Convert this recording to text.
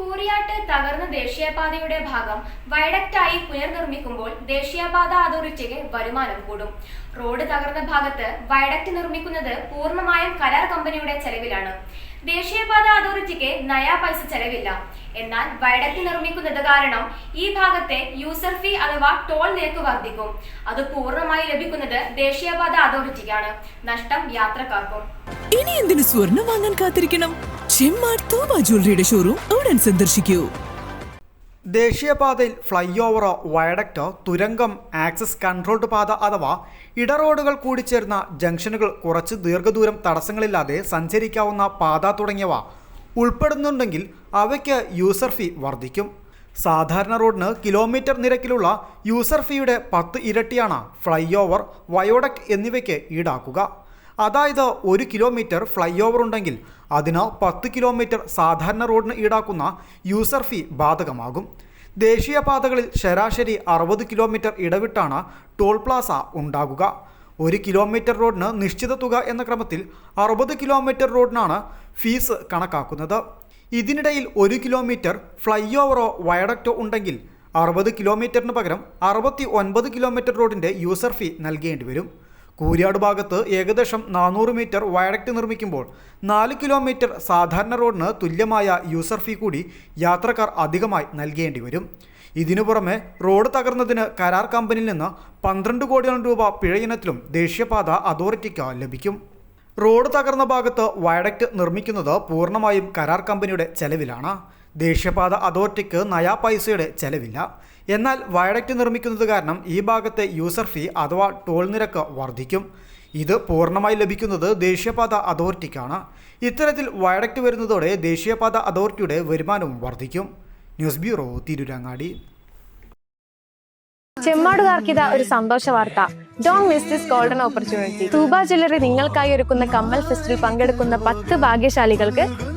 കൂറിയാട്ട് തകർന്ന ദേശീയപാതയുടെ ഭാഗം വയഡക്റ്റായി പുനർനിർമ്മിക്കുമ്പോൾ ദേശീയപാത അതോറിറ്റിക്ക് വരുമാനം കൂടും. റോഡ് തകർന്ന ഭാഗത്ത് വയഡക്റ്റ് നിർമ്മിക്കുന്നത് പൂർണമായും കരാർ കമ്പനിയുടെ ചെലവിലാണ്. ദേശീയപാത അതോറിറ്റിക്ക് നയാ പൈസ ചെലവില്ല. എന്നാൽ വയഡക്റ്റ് നിർമ്മിക്കുന്നത് കാരണം ഈ ഭാഗത്തെ യൂസർ ഫീ അഥവാ ടോൾ നിരക്ക് വർദ്ധിക്കും. അത് പൂർണമായി ലഭിക്കുന്നത് ദേശീയപാത അതോറിറ്റിക്കാണ്. നഷ്ടം യാത്രക്കാർക്കും. ഇനി എന്തിനു സ്വർണം വാങ്ങാൻ കാത്തിരിക്കണം? ജ്വല്ലറിയുടെ ഷോറൂം സന്ദർശിക്കൂ. ദേശീയപാതയിൽ ഫ്ലൈ ഓവർ വയഡക്റ്റ് തുരങ്കം ആക്സസ് കൺട്രോൾഡ് പാത അഥവാ ഇടറോഡുകൾ കൂടിച്ചേർന്ന ജംഗ്ഷനുകൾ കുറച്ച് ദീർഘദൂരം തടസ്സങ്ങളില്ലാതെ സഞ്ചരിക്കാവുന്ന പാത തുടങ്ങിയവ ഉൾപ്പെടുന്നുണ്ടെങ്കിൽ അവയ്ക്ക് യൂസർ ഫീ വർദ്ധിക്കും. സാധാരണ റോഡിന് കിലോമീറ്റർ നിരക്കിലുള്ള യൂസർ ഫീയുടെ പത്ത് ഇരട്ടിയാണ് ഫ്ലൈ ഓവർ വയോഡക്റ്റ് എന്നിവയ്ക്ക് ഈടാക്കുക. അതായത് ഒരു കിലോമീറ്റർ ഫ്ലൈ ഓവർ ഉണ്ടെങ്കിൽ അതിന് പത്ത് കിലോമീറ്റർ സാധാരണ റോഡിന് ഈടാക്കുന്ന യൂസർ ഫീ ബാധകമാകും. ദേശീയപാതകളിൽ ശരാശരി അറുപത് കിലോമീറ്റർ ഇടവിട്ടാണ് ടോൾ പ്ലാസ ഉണ്ടാകുക. ഒരു കിലോമീറ്റർ റോഡിന് നിശ്ചിത തുക എന്ന ക്രമത്തിൽ അറുപത് കിലോമീറ്റർ റോഡിനാണ് ഫീസ് കണക്കാക്കുന്നത്. ഇതിനിടയിൽ ഒരു കിലോമീറ്റർ ഫ്ലൈ ഓവറോ വയഡക്റ്റോ ഉണ്ടെങ്കിൽ അറുപത് കിലോമീറ്ററിന് പകരം അറുപത്തി ഒൻപത് കിലോമീറ്റർ റോഡിന്റെ യൂസർ ഫീ നൽകേണ്ടി വരും. കൂരിയാട് ഭാഗത്ത് ഏകദേശം നാനൂറ് മീറ്റർ വയഡക്റ്റ് നിർമ്മിക്കുമ്പോൾ നാല് കിലോമീറ്റർ സാധാരണ റോഡിന് തുല്യമായ യൂസർ ഫീ കൂടി യാത്രക്കാർ അധികമായി നൽകേണ്ടി വരും. ഇതിനു പുറമെ റോഡ് തകർന്നതിന് കരാർ കമ്പനിയിൽ നിന്ന് പന്ത്രണ്ട് കോടിയോളം രൂപ പിഴയിനത്തിലും ദേശീയപാത അതോറിറ്റിക്ക് ലഭിക്കും. റോഡ് തകർന്ന ഭാഗത്ത് വയഡക്റ്റ് നിർമ്മിക്കുന്നത് പൂർണമായും കരാർ കമ്പനിയുടെ ചെലവിലാണ്. ദേശീയപാത അതോറിറ്റിക്ക് നയാ പൈസയുടെ ചെലവില്ല. എന്നാൽ വയഡക്റ്റ് നിർമ്മിക്കുന്നത് കാരണം ഈ ഭാഗത്തെ യൂസർ ഫീ അഥവാ ടോൾ നിരക്ക് വർദ്ധിക്കും. ഇത് പൂർണമായി ലഭിക്കുന്നത് ദേശീയപാത അതോറിറ്റിക്കാണ്. ഇത്തരത്തിൽ വയഡക്റ്റ് വരുന്നതോടെ ദേശീയപാത അതോറിറ്റിയുടെ വരുമാനവും വർദ്ധിക്കും. News bureau Tirurangadi. ചെമ്മാടുകാർക്ക് ഇതാ ഒരു സന്തോഷ വാർത്ത. Don't miss this golden opportunity Thooba jewellery നിങ്ങൾക്കായി ഒരുക്കുന്ന കമ്മൽ ഫെസ്റ്റിൽ പങ്കെടുക്കുന്ന പത്ത് ഭാഗ്യശാലികൾക്ക്